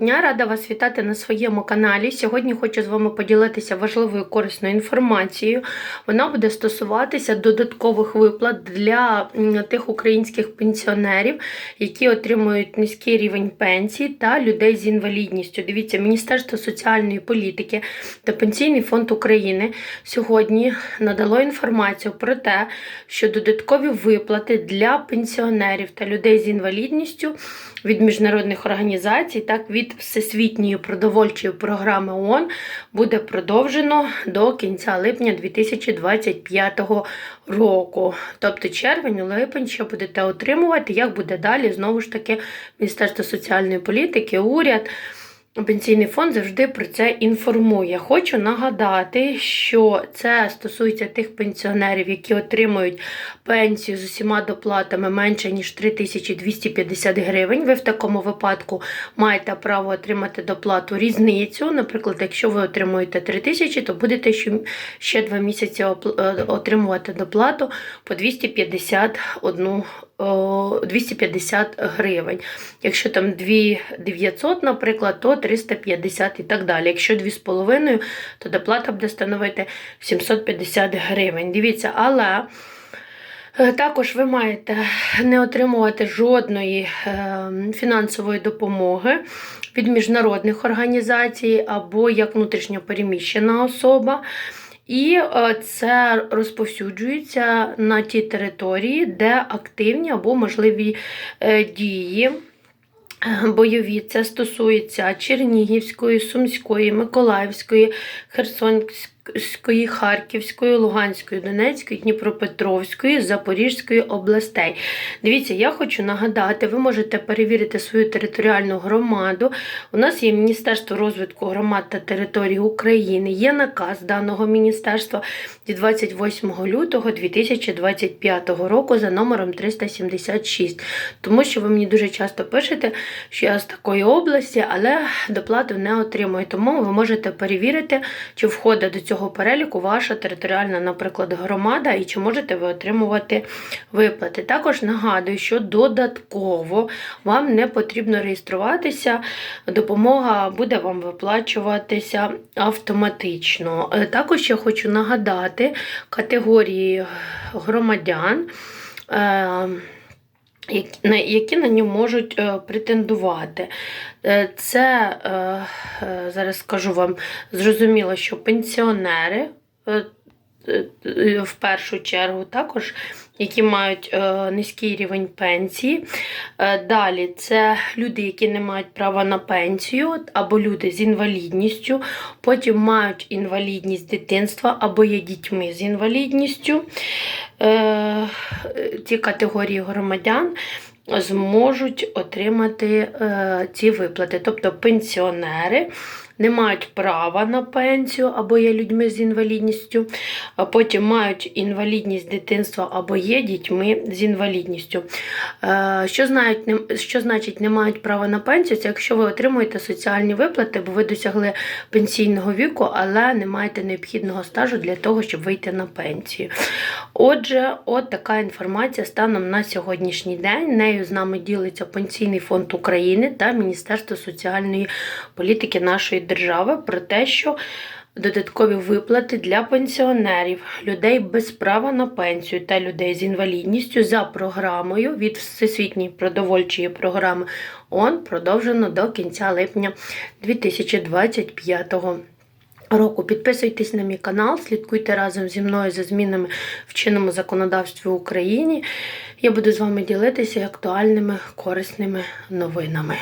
Дня рада вас вітати на своєму каналі. Сьогодні хочу з вами поділитися важливою корисною інформацією. Вона буде стосуватися додаткових виплат для тих українських пенсіонерів, які отримують низький рівень пенсій та людей з інвалідністю. Дивіться, Міністерство соціальної політики та Пенсійний фонд України сьогодні надало інформацію про те, що додаткові виплати для пенсіонерів та людей з інвалідністю від міжнародних організацій, так від Всесвітньої продовольчої програми ООН буде продовжено до кінця липня 2025 року. Тобто червень, липень ще будете отримувати, як буде далі. Знову ж таки, Міністерство соціальної політики, уряд. Пенсійний фонд завжди про це інформує. Хочу нагадати, що це стосується тих пенсіонерів, які отримують пенсію з усіма доплатами менше ніж 3250 гривень. Ви в такому випадку маєте право отримати доплату різницю. Наприклад, якщо ви отримуєте 3000, то будете ще- 2 місяці е, отримувати доплату по 251 о, 250 гривень. Якщо там 2900, наприклад, то 350 і так далі. Якщо 2,5, то доплата буде становити 750 гривень. Дивіться, але е, також ви маєте не отримувати жодної е, фінансової допомоги від міжнародних організацій або як внутрішньопереміщена особа. І е, це розповсюджується на ті території, де активні або можливі е, дії. е, Бойові це стосується Чернігівської, Сумської, Миколаївської, Херсонської, Харківської, Луганської, Донецької, Дніпропетровської, Запорізької областей. Дивіться, я хочу нагадати, ви можете перевірити свою територіальну громаду. У нас є Міністерство розвитку громад та територій України, є наказ даного міністерства від 28 лютого 2025 року за номером 376. Тому що ви мені дуже часто пишете, що я з такої області, але доплату не отримую. Тому ви можете перевірити, чи входить до цього переліку ваша територіальна, наприклад, громада, і чи можете ви отримувати виплати. Також нагадую, що додатково вам не потрібно реєструватися, допомога буде вам виплачуватися автоматично. Е, Також я хочу нагадати категорії громадян. Які- на- нього можуть е, претендувати. Е, Це, е, зараз скажу вам, зрозуміло, що пенсіонери в першу чергу також, які мають е, низький рівень пенсії. Е, Далі це люди, які не мають права на пенсію, або люди з інвалідністю, потім мають інвалідність дитинства або є дітьми з інвалідністю. Е, Ці категорії громадян зможуть отримати е, ці виплати. Тобто пенсіонери не мають права на пенсію або є людьми з інвалідністю, потім мають інвалідність дитинства або є дітьми з інвалідністю. Е, Що, знають, що значить не мають права на пенсію? Це якщо ви отримуєте соціальні виплати, бо ви досягли пенсійного віку, але не маєте необхідного стажу для того, щоб вийти на пенсію. Отже, от така інформація станом на сьогоднішній день. Нею з нами ділиться Пенсійний фонд України та Міністерство соціальної політики нашої держави про те, що додаткові виплати для пенсіонерів, людей без права на пенсію та людей з інвалідністю за програмою від Всесвітньої продовольчої програми ООН продовжено до кінця липня 2025 року року. Підписуйтесь на мій канал, слідкуйте разом зі мною за змінами в чинному законодавстві в Україні. Я буду з вами ділитися актуальними корисними новинами.